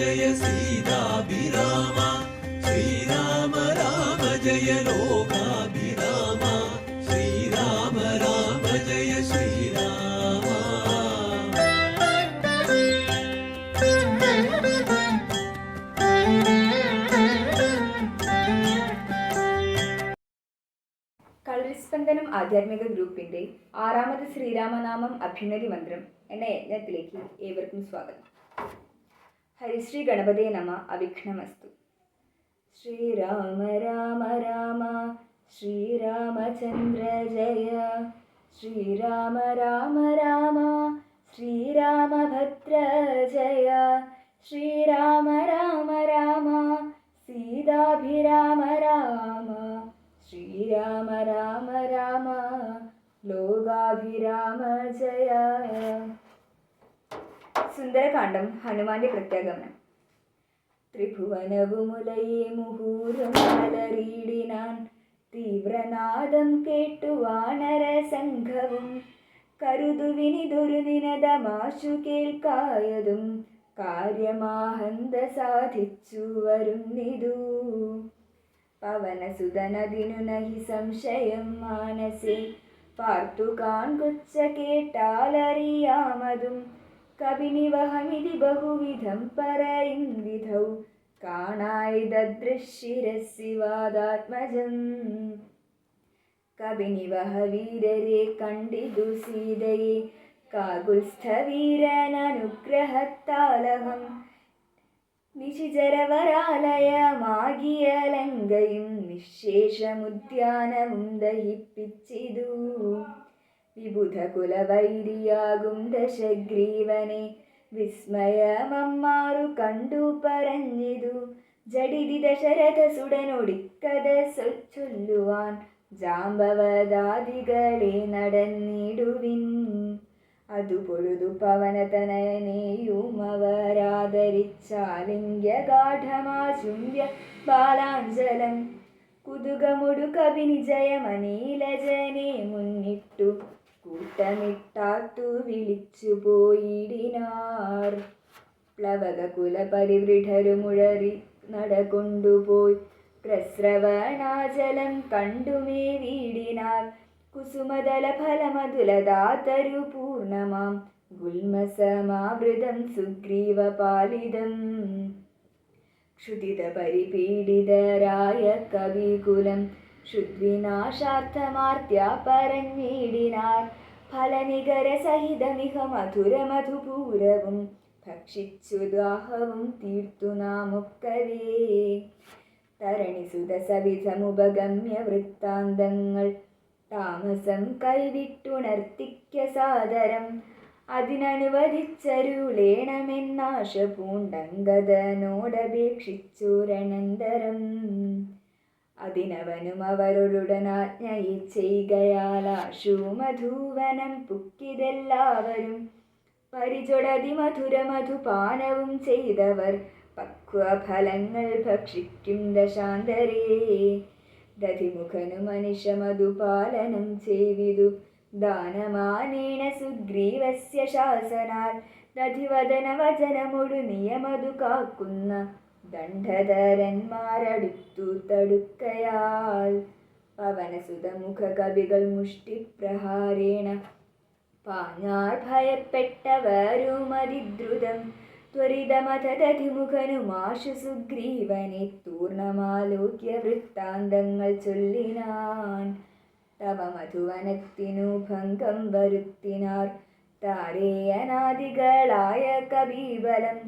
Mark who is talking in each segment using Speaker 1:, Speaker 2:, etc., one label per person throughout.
Speaker 1: ജയ സീതാഭിരാമ. ശ്രീരാമ രാമ ജയ ലോകാഭിരാമ. ശ്രീരാമ രാമ ജയ ശ്രീരാമ.
Speaker 2: കളരിസ്പന്ദനം ആധ്യാത്മിക ഗ്രൂപ്പിന്റെ ആറാമത് ശ്രീരാമനാമം അഭ്യുന്നതി മന്ത്രം എന്ന യജ്ഞത്തിലേക്ക് ഏവർക്കും സ്വാഗതം. ഹരിശ്രീ ഗണപതേ നമ അവിഘ്നമസ്തു ശ്രീരാമ രാമ രാമ ശ്രീരാമചന്ദ്ര ജയ ശ്രീരാമ രാമ രാമ ശ്രീരാമഭദ്ര ജയ ശ്രീരാമ രാമ രാമ സീതാഭിരാമ രാമ ശ്രീരാമ രാമ രാമ ലോകാഭിരാമ സുന്ദരകാന്ഡം ഹനുമാന്റെ പ്രത്യാഗമനം. ത്രിഭുവനവുമുലയെ മുഹൂരം അലറിയിടിനാൻ തീവ്രനാദം കേട്ടു വാനര സംഘവും കരുതുവിനിതൊരു നിനദമാശു കേൾക്കായതും കാര്യമാഹന്ത സാധിച്ചു വരുന്നിതു പവനസുതനതിനു നഹി സംശയം മാനസേ പാർത്തു കാൺകുച്ച കേട്ടാലറിയാമതും. കവിനിവഹമിതി ബഹുവിധം പറയും വിധൗ കാണായിദ്രശിരസിവാദാത്മജം കവിനിവഹ വീരരെ കണ്ടിതു സീതയെ. കാകുൽസ്ഥവീരനുഗ്രഹത്താലഹം നിശിചരവരാലയമാകിയ ലങ്കയും നിശേഷമുദ്യാനവും വിബുധ കുലവൈരിയാകും ദശഗ്രീവനെ വിസ്മയമമ്മാറു കണ്ടു പറഞ്ഞിതു. ജഡിതി ദശരഥ സുടനൊടിക്കഥ ചൊല്ലുവാൻ ജാമ്പവദാദികളെ നടന്നിടുവിൻ. അതു പൊഴുതു പവനതനയനെയും അവരാദരിച്ചാലിംഗ്യ ബാലാഞ്ജലം. കുതുകമൊടു കവിനി ജയമനീലജനെ മുന്നിട്ടു കൂട്ടമിട്ടാത്തു വിളിച്ചു പോയിടിനാർ. പ്ലവക കുലപരിവൃഢരുമുഴറി നടകൊണ്ടുപോയി. പ്രസ്രവണാചലം കണ്ടുമേ വീടിനാർ. കുസുമതല ഫലമധുലദാതരു പൂർണമാം. ഗുൽമസമാവൃതം സുഗ്രീവപാലിതം. ക്ഷുതിത പരിപീഡിതരായ കവികുലം ശുദ്വിനാശാർത്ഥമാർത്യ പറഞ്ഞിടിനാർ ഫലനികര സഹിതമിഹ മധുര മധുപൂരവും ഭക്ഷിച്ചു ദാഹവും തീർത്തു നാമൊക്കവേ തരണിസുത സവിധമുപഗമ്യ വൃത്താന്തങ്ങൾ താമസം കൈവിട്ടുണർത്തിക്ക സാദരം അതിനനുവദിച്ചരുളേണമെന്നാശ പൂണ്ടങ്കദനോടപേക്ഷിച്ചോരനന്തരം അതിനവനും അവരോടുടനാജ്ഞയി ചെയ്കയാലാശു മധുവനം പുക്കിതെല്ലാവരും. പരിചൊടതി ചെയ്തവർ പക്വഫലങ്ങൾ ഭക്ഷിക്കും ദശാന്തരേ. ദധിമുഖനു മനുഷ്യ മധുപാലനം ചെയ്വിതു ദാനമാനേന സുഗ്രീവസ്യ ശാസനാൽ. ദധിവദന വചനമൊടു നിയമതു കാക്കുന്ന ദണ്ഡധരന്മാരടുത്തു തടുക്കയാൽ പവനസുതമുഖ കവികൾ മുഷ്ടിപ്രഹാരേണ. പാഞ്ഞാൾ ഭയപ്പെട്ടവരുമതിദ്രുതം ത്വരിതമതധിമുഖനുമാശു സുഗ്രീവനെ തൂർണമാലോക്യ വൃത്താന്തങ്ങൾ ചൊല്ലിനാൻ. തവ മധുവനത്തിനു ഭംഗം വരുത്തിനാർ താരേയനാദികളായ കവിബലം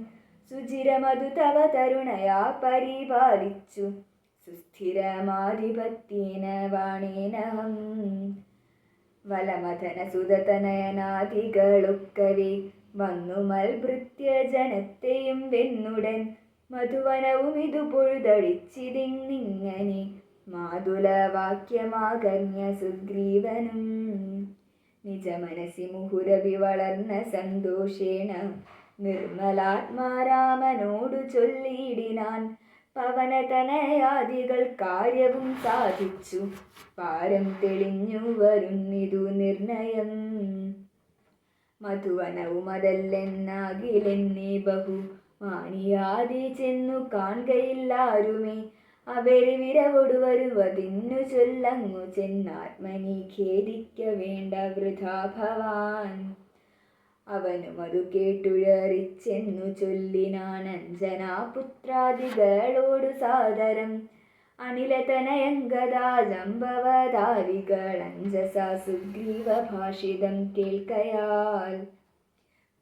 Speaker 2: സുചിരമധു തവ തരുണയാ പരിപാലിച്ചു. സുസ്ഥിരമാധിപത്യേന വാണേനഹം. വലമഥന സുതതനയനാദികളൊക്കവേ വന്നു മൽഭൃത്യ ജനത്തെയും വെന്നുടൻ മധുവനവും ഇതു പൊഴുതടിച്ചിതിങ്ങിങ്ങനെ മാതുലവാക്യമാകർണ്യ സുഗ്രീവനും. നിജമനസി മുഹുരവി വളർന്ന സന്തോഷേണ നിർമ്മലാത്മാരാമനോടു ചൊല്ലിയിടിനാൻ പവനതനയാദികൾ കാര്യവും സാധിച്ചു. പാരം തെളിഞ്ഞു വരുന്നിതു നിർണയം. മധുവനവും അതല്ലെന്നാകിലെന്നേ ബഹു. മാണിയാതി ചെന്നു കാണുകയില്ലാരുമേ. അവരെ വിരവൊടു ചൊല്ലങ്ങു ചെന്നാത്മനി ഖേദിക്ക വേണ്ട വൃഥാ ഭവാൻ അവനും അതു കേട്ടുഴറിച്ചെന്നു ചൊല്ലിനാൻ അഞ്ജനാപുത്രാദികളോടു സാദരം. അനിലതനയങ്കദാജംബവതാരികൾ അഞ്ജസാ സുഗ്രീവ ഭാഷിതം കേൾക്കയാൽ.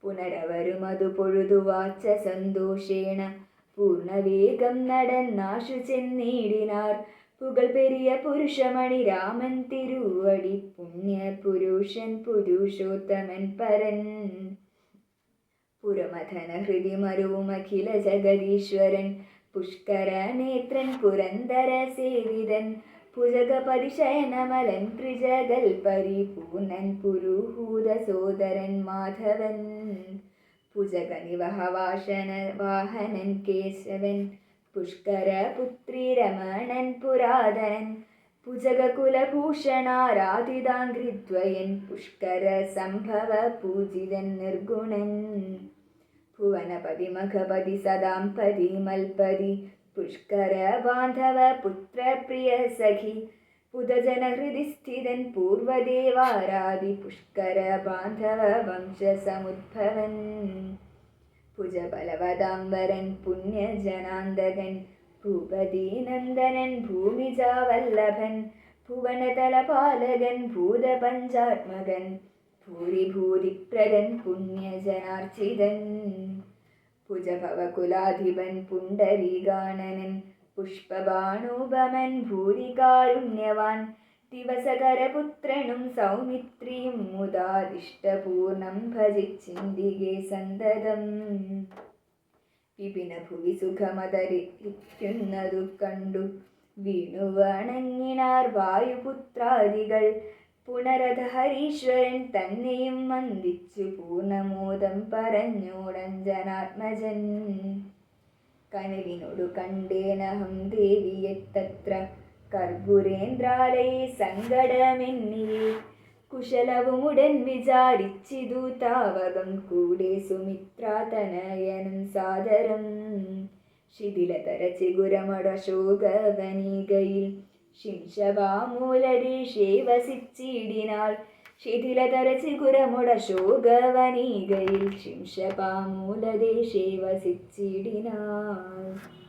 Speaker 2: പുനരവരും അതു പൊഴുതുവാച്ച സന്തോഷേണ. പൂർണവേഗം നടന്നാശു ചെന്നിടിനാർ. പുകൾ പെരിയ പുരുഷമണി രാമൻ തിരുവടി പുണ്യ പുരുഷൻ പുരുഷോത്തമൻ പരൻ. പുരമഥന ഹൃതി അഖില ജഗദീശ്വരൻ. പുഷ്കര നേത്രൻ പുരന്തര സേവിതൻ. ഭുജഗ പരിശയനമലൻ ത്രിജഗൽ പരിപൂർണൻ പുരുഹൂത സോദരൻ മാധവൻ. പുജകനിവഹ വാഹനൻ കേശവൻ. പുഷ്കര പുത്രി രമണൻ പുരാതനൻ ഭുജഗ കുലഭൂഷണാരാധിതാംഘ്രിദ്വയൻ പുഷ്കര സംഭവ പൂജിതൻ നിർഗുണൻ. ഭുവനപതി മഖപതി സദാംപതി മൽപതി പുഷ്കര ബാന്ധവ പുത്രപ്രിയ സഖി പുതജന ഹൃദി സ്ഥിതൻ പൂർവദേവാരാദി പുഷ്കര ബാന്ധവ വംശസമുദ്ഭവൻ ഭുജബലവതാംബരൻ പുണ്യജനാന്തകൻ ഭൂപതിനന്ദനൻ ഭൂമിജാവല്ലഭൻ ഭുവനതലപാലകൻ ഭൂതപഞ്ചാത്മകൻ ഭൂരിഭൂതിപ്രദൻ പുണ്യജനാർച്ചിതൻ ഭുജഭവകുലാധിപൻ പുണ്ടരീഗാനനൻ പുഷ്പബാണൂപമൻ ഭൂരികാരുണ്യവാൻ ദിവസകരപുത്രനും സൗമിത്രിയും മുതാദിഷ്ടപൂർണം ഭജിച്ചിന്തികെ സന്തതം. വിപിന ഭുവി സുഖമതരിക്കുന്നതു കണ്ടു. വീണു വണങ്ങിനാർ വായുപുത്രാദികൾ. പുനരഥ ഹരീശ്വരൻ തന്നെയും വന്ദിച്ചു പൂർണമോദം പറഞ്ഞോടഞ്ജനാത്മജൻ കനലിനോടു കണ്ടേനഹം ദേവിയെത്തത്ര കർപ്പുരേന്ദ്രാലയെ കുശലവും കുശലവുമുടൻ വിചാരിച്ചിതു താവകം. കൂടെ സുമിത്രാതനയനം സാദരം ശിഥിലതര ചിഗുരമടശോകവനികയിൽ ശിംശവാമൂലരീഷേ വസിച്ചിടിനാൾ ശിഥിലതര ചിഗുരമുടശോകവനികയിൽ ശിംശപാമൂലദേശേ വസിച്ചിടിനാൾ